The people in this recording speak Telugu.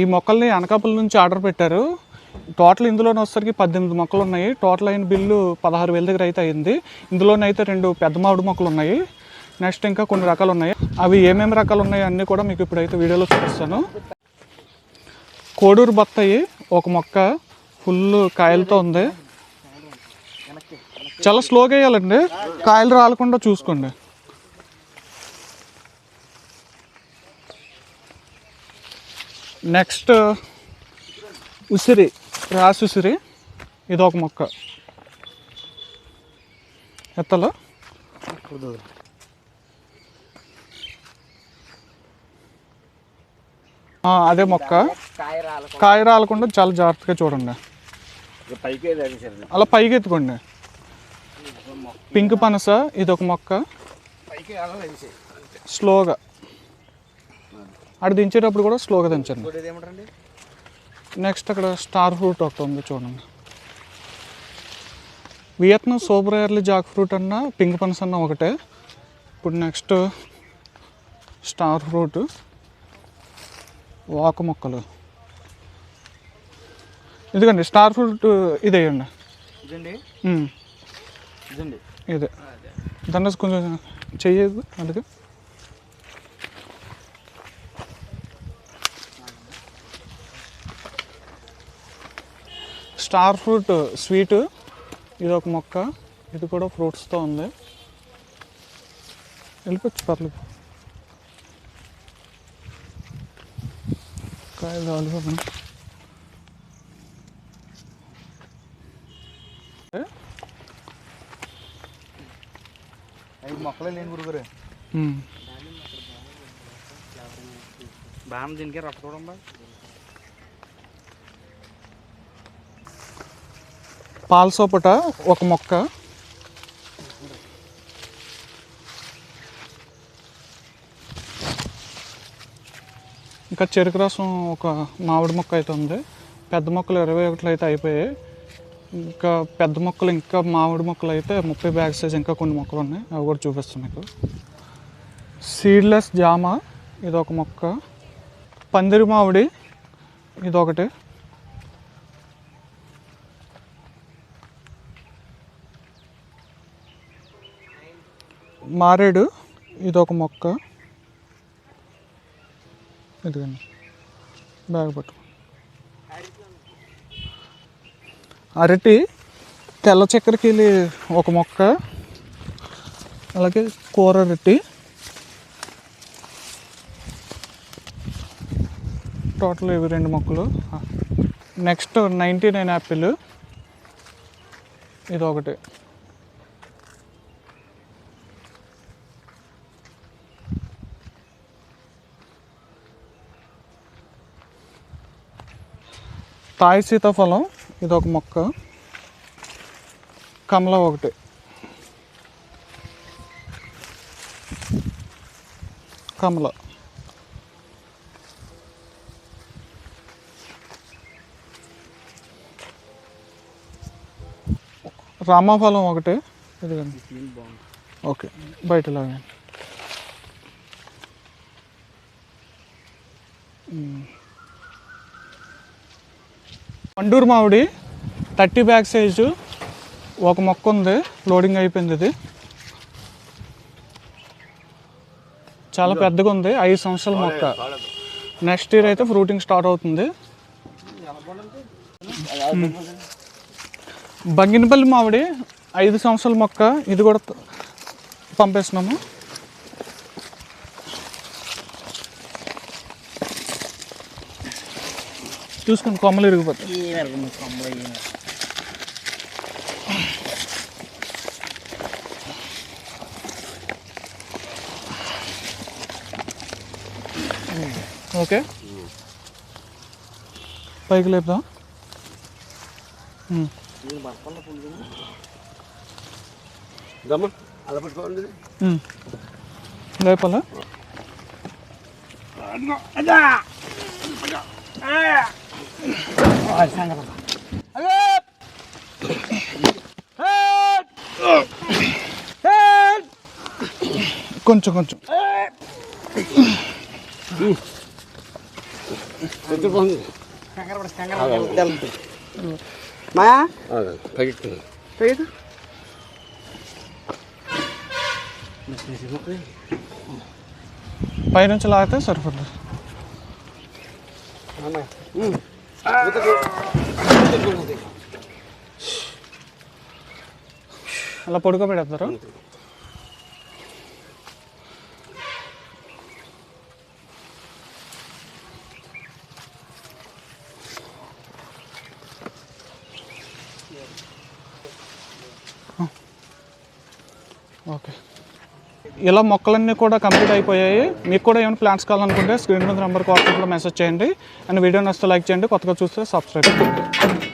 ఈ మొక్కల్ని అనకాపల్లి నుంచి ఆర్డర్ పెట్టారు. టోటల్ ఇందులోనే వచ్చేసరికి పద్దెనిమిది మొక్కలు ఉన్నాయి. టోటల్ అయిన బిల్లు పదహారు వేల దగ్గర అయితే అయింది. ఇందులోనైతే రెండు పెద్ద మామిడి మొక్కలు ఉన్నాయి. నెక్స్ట్ ఇంకా కొన్ని రకాలు ఉన్నాయి. అవి ఏమేమి రకాలు ఉన్నాయి అన్నీ కూడా మీకు ఇప్పుడైతే వీడియోలో చూపిస్తాను. కోడూరు బత్తాయి ఒక మొక్క ఫుల్ కాయలతో ఉంది. చాలా స్లోగా వేయాలండి. కాయలు రాలకుండా చూసుకోండి. నెక్స్ట్ ఉసిరి రాసి ఉసిరి. ఇది ఒక మొక్క. ఎత్తలో? అదే మొక్క. కాయ రాల కాయ రాలకుండా చాలా జాగ్రత్తగా చూడండి. అలా పైకి ఎత్తుకోండి పింక్ పనస ఇది ఒక మొక్క స్లోగా. అక్కడ దించేటప్పుడు కూడా స్లోగా దించండి. నెక్స్ట్ అక్కడ స్టార్ ఫ్రూట్ ఒకటి ఉంది చూడండి. Vietnam super early jack fruit అన్న పింక్ పనస్ అన్న ఒకటే. ఇప్పుడు నెక్స్ట్ స్టార్ ఫ్రూట్ వాక మొక్కలు. ఇదిగండి స్టార్ ఫ్రూట్ ఇదేయండి ఇదే. దాన్ని కొంచెం చెయ్యదు అందుకే. స్టార్ ఫ్రూట్ స్వీట్ ఇది ఒక మొక్క ఇది కూడా ఫ్రూట్స్తో ఉంది వెళ్ళిపోవచ్చు పర్లేదు కాయలు రాలిపోతుంది ఐదు మొక్కలే లేని గురుగురు. బాగా దీనికి రొక్క పాలసోపట ఒక మొక్క. ఇంకా చెరుకు రసం ఒక మామిడి మొక్క అయితే ఉంది. పెద్ద మొక్కలు ఇరవై ఒకటిలో అయితే అయిపోయాయి. ఇంకా పెద్ద మొక్కలు ఇంకా మామిడి మొక్కలు అయితే ముప్పై బ్యాగ్ సైజ్ ఇంకా కొన్ని మొక్కలు ఉన్నాయి. అవి కూడా చూపిస్తాను మీకు. సీడ్లెస్ జామ ఇది ఒక మొక్క. పందిరి మామిడి ఇది ఒకటి మారేడు ఇది ఒక మొక్క. ఇదిగోండి. బ్యాగ్ పట్టు అరటి తెల్ల చక్కెరకి ఒక మొక్క. అలాగే కూర అరటి. టోటల్ ఇవి రెండు మొక్కలు. Next ninety nine apple. ఇది ఒకటి తాయి సీతాఫలం ఇది ఒక మొక్క. కమల ఒకటి. కమల. రామాఫలం ఒకటి. ఇదిగోండి. ఓకే బయట లాగండి పండూరు మామిడి థర్టీ బ్యాగ్ సైజు ఒక మొక్క ఉంది లోడింగ్ అయిపోయింది ఇది. చాలా పెద్దగా ఉంది ఐదు సంవత్సరాల మొక్క. నెక్స్ట్ ఇయర్ అయితే ఫ్రూటింగ్ స్టార్ట్ అవుతుంది. బంగినపల్లి మామిడి ఐదు సంవత్సరాల మొక్క ఇది కూడా పంపిస్తున్నాము. చూసుకుని కొమ్మలు ఇరిగిపోతాయి. కొమ్మలు ఓకే. పైకి లేపుదాం. ఉమ్. ఇది లేపాలా కొంచెం కొంచెం మాయా పైకి పైకి పైనుంచి లాగితే సరిపోతుంది అలా పడుకోబెడతారు ఓకే. ఇలా మొక్కలన్నీ కూడా కంప్లీట్ అయిపోయాయి. మీకు కూడా ఏమైనా ప్లాన్స్ కావాలనుకుంటే స్క్రీన్ మీద నెంబర్కి వాట్సాప్లో మెసేజ్ చేయండి. అండ్ వీడియో నచ్చితే లైక్ చేయండి. కొత్తగా చూస్తే సబ్స్క్రైబ్ చేయండి.